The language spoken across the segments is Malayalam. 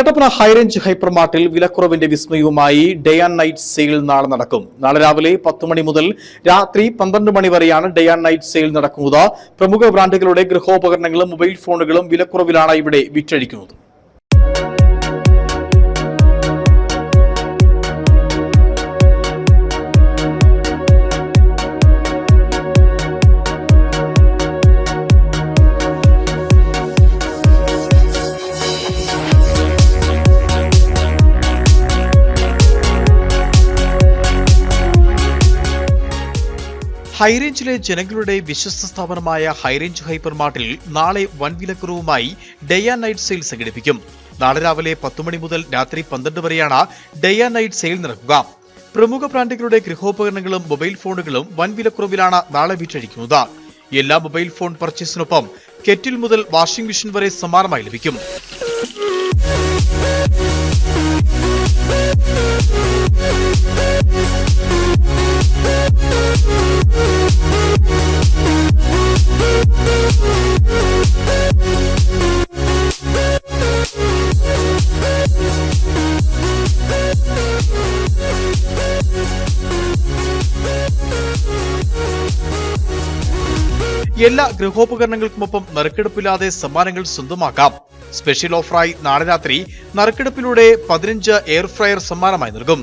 കട്ടപ്പന ഹൈറേഞ്ച് ഹൈപ്പർ മാർട്ടിൽ വിലക്കുറവിന്റെ വിസ്മയവുമായി ഡേ ആൻഡ് നൈറ്റ് സെയിൽ നാളെ നടക്കും. നാളെ രാവിലെ പത്ത് മണി മുതൽ രാത്രി പന്ത്രണ്ട് മണി വരെയാണ് ഡേ ആൻഡ് നൈറ്റ് സെയിൽ നടക്കുന്നത്. പ്രമുഖ ബ്രാൻഡുകളുടെ ഗൃഹോപകരണങ്ങളും മൊബൈൽ ഫോണുകളും വിലക്കുറവിലാണ് ഇവിടെ വിറ്റഴിക്കുന്നത്. ഹൈറേഞ്ചിലെ ജനങ്ങളുടെ വിശ്വസ്ത സ്ഥാപനമായ ഹൈറേഞ്ച് ഹൈപ്പർ മാർട്ടിൽ നാളെ വൻ വിലക്കുറവുമായി ഡേ ആൻഡ് നൈറ്റ് സെയിൽ സംഘടിപ്പിക്കും. നാളെ രാവിലെ പത്ത് മണി മുതൽ രാത്രി പന്ത്രണ്ട് വരെയാണ് ഡേ ആൻഡ് നൈറ്റ് സെയിൽ നടക്കുക. പ്രമുഖ ബ്രാൻഡുകളുടെ ഗൃഹോപകരണങ്ങളും മൊബൈൽ ഫോണുകളും വൻ വിലക്കുറവിലാണ് നാളെ വിറ്റഴിക്കുന്നത് എല്ലാ മൊബൈൽ ഫോൺ പർച്ചേസിനൊപ്പം കെറ്റിൽ മുതൽ വാഷിംഗ് മെഷീൻ വരെ സമ്മാനമായി ലഭിക്കും. എല്ലാ ഗൃഹോപകരണങ്ങൾക്കുമൊപ്പം നറുക്കെടുപ്പില്ലാതെ സമ്മാനങ്ങൾ സ്വന്തമാക്കാം. സ്പെഷ്യൽ ഓഫറായി നാളെ രാത്രി നറുക്കെടുപ്പിലൂടെ പതിനഞ്ച് എയർ ഫ്രയർ സമ്മാനമായി നൽകും.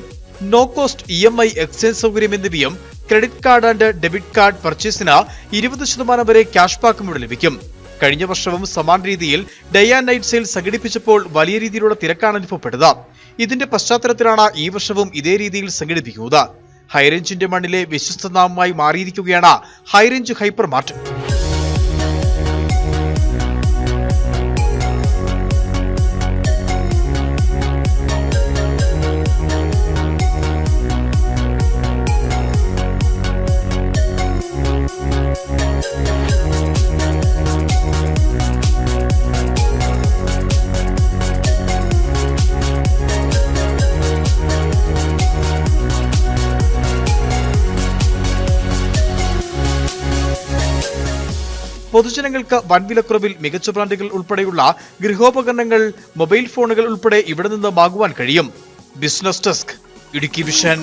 No cost E M I exchange സൗകര്യം എന്നിവയും credit card and debit card പർച്ചേസിന് ഇരുപത് ശതമാനം വരെ ക്യാഷ് ബാക്കും ഇവിടെ ലഭിക്കും. കഴിഞ്ഞ വർഷവും സമാന രീതിയിൽ ഡേ ആൻഡ് നൈറ്റ് സെയിൽ സംഘടിപ്പിച്ചപ്പോൾ വലിയ രീതിയിലുള്ള തിരക്കാണ് അനുഭവപ്പെട്ടത്. ഇതിന്റെ പശ്ചാത്തലത്തിലാണ് ഈ വർഷവും ഇതേ രീതിയിൽ സംഘടിപ്പിക്കുന്നത്. ഹൈറേഞ്ചിന്റെ മണ്ണിലെ വിശ്വസ്ത നാമമായി മാറിയിരിക്കുകയാണ് ഹൈറേഞ്ച് ഹൈപ്പർ മാർട്ട് പൊതുജനങ്ങൾക്ക് വൻ വിലക്കുറവിൽ മികച്ച ബ്രാൻഡുകൾ ഉൾപ്പെടെയുള്ള ഗൃഹോപകരണങ്ങൾ മൊബൈൽ ഫോണുകൾ ഉൾപ്പെടെ ഇവിടെ നിന്ന് വാങ്ങുവാൻ കഴിയും. Business desk Idukki vision